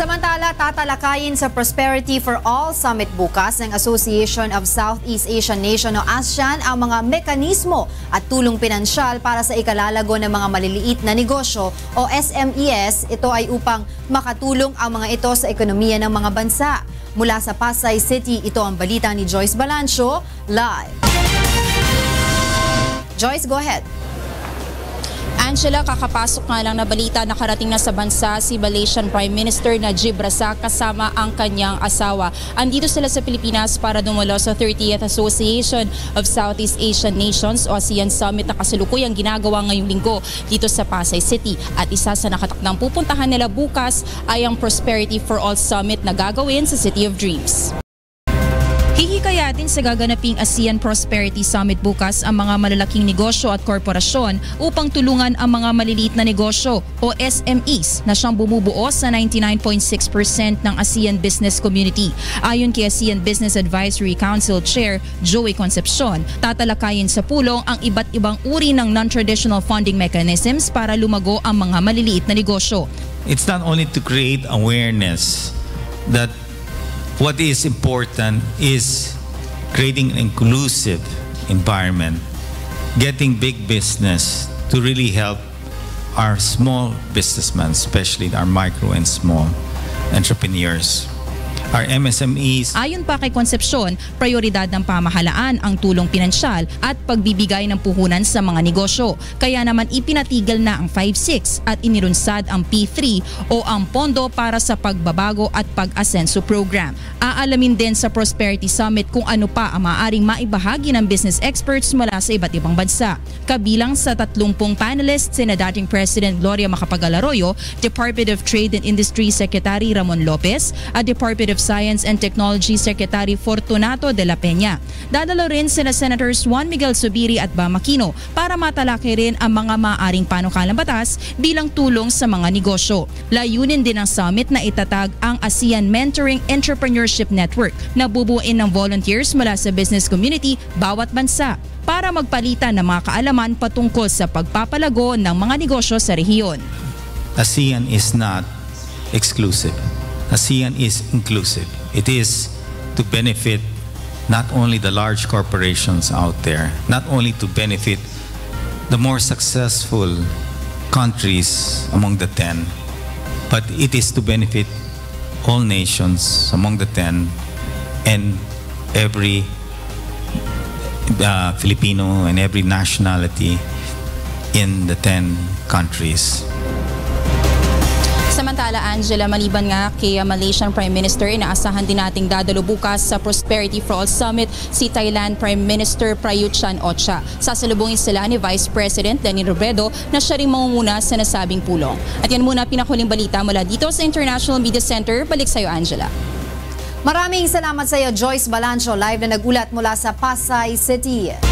Samantala, tatalakayin sa Prosperity for All Summit bukas ng Association of Southeast Asian Nation o ASEAN ang mga mekanismo at tulong pinansyal para sa ikalalago ng mga maliliit na negosyo o SMES. Ito ay upang makatulong ang mga ito sa ekonomiya ng mga bansa. Mula sa Pasay City, ito ang balita ni Joyce Balancho, live. Joyce, go ahead. Angela, kakapasok nga lang na balita nakarating na sa bansa si Malaysian Prime Minister Najib Razak kasama ang kanyang asawa. Andito sila sa Pilipinas para dumalo sa 30th Association of Southeast Asian Nations o ASEAN Summit na kasalukuyang ginagawa ngayong linggo dito sa Pasay City. At isa sa nakatakdang pupuntahan nila bukas ay ang Prosperity for All Summit na gagawin sa City of Dreams. Hihikayatin sa gaganaping ASEAN Prosperity Summit bukas ang mga malalaking negosyo at korporasyon upang tulungan ang mga maliliit na negosyo o SMEs na siyang bumubuo sa 99.6% ng ASEAN business community. Ayon kay ASEAN Business Advisory Council Chair Joey Concepcion, tatalakayin sa pulong ang iba't ibang uri ng non-traditional funding mechanisms para lumago ang mga maliliit na negosyo. It's not only to create awareness that what is important is creating an inclusive environment, getting big business to really help our small businessmen, especially our micro and small entrepreneurs. Our MSMEs Ayon pa kay Concepcion, prioridad ng pamahalaan ang tulong pinansyal at pagbibigay ng puhunan sa mga negosyo. Kaya naman ipinatigil na ang 5-6 at inilunsad ang P3 o ang Pondo para sa Pagbabago at Pag-Asenso Program. Aalamin din sa Prosperity Summit kung ano pa ang maaaring maibahagi ng business experts mula sa iba't ibang bansa. Kabilang sa 30 panelists, sina dating President Gloria Macapagal Arroyo, Department of Trade and Industry Secretary Ramon Lopez, at Department of Science and Technology Secretary Fortunato de la Peña. Dadalo rin sina Senators Juan Miguel Subiri at Bam Aquino para matalakay rin ang mga maaring panukalang batas bilang tulong sa mga negosyo. Layunin din ng summit na itatag ang ASEAN Mentoring Entrepreneurship Network na bubuin ng volunteers mula sa business community bawat bansa para magpalitan ng mga kaalaman patungkol sa pagpapalago ng mga negosyo sa rehiyon. ASEAN is not exclusive. ASEAN is inclusive. It is to benefit not only the large corporations out there, not only to benefit the more successful countries among the 10, but it is to benefit all nations among the 10 and every uh, Filipino and every nationality in the 10 countries. Samantala, Angela, maliban nga kay Malaysian Prime Minister, inaasahan din nating dadalo bukas sa Prosperity for All Summit si Thailand Prime Minister Prayut Chan-Ocha. Sasalubungin sila ni Vice President Lenin Robredo na siya rin mangunguna sa nasabing pulong. At yan muna pinakuling balita mula dito sa International Media Center. Balik sa'yo, Angela. Maraming salamat sa iyo, Joyce Balancho, live na nagulat mula sa Pasay City.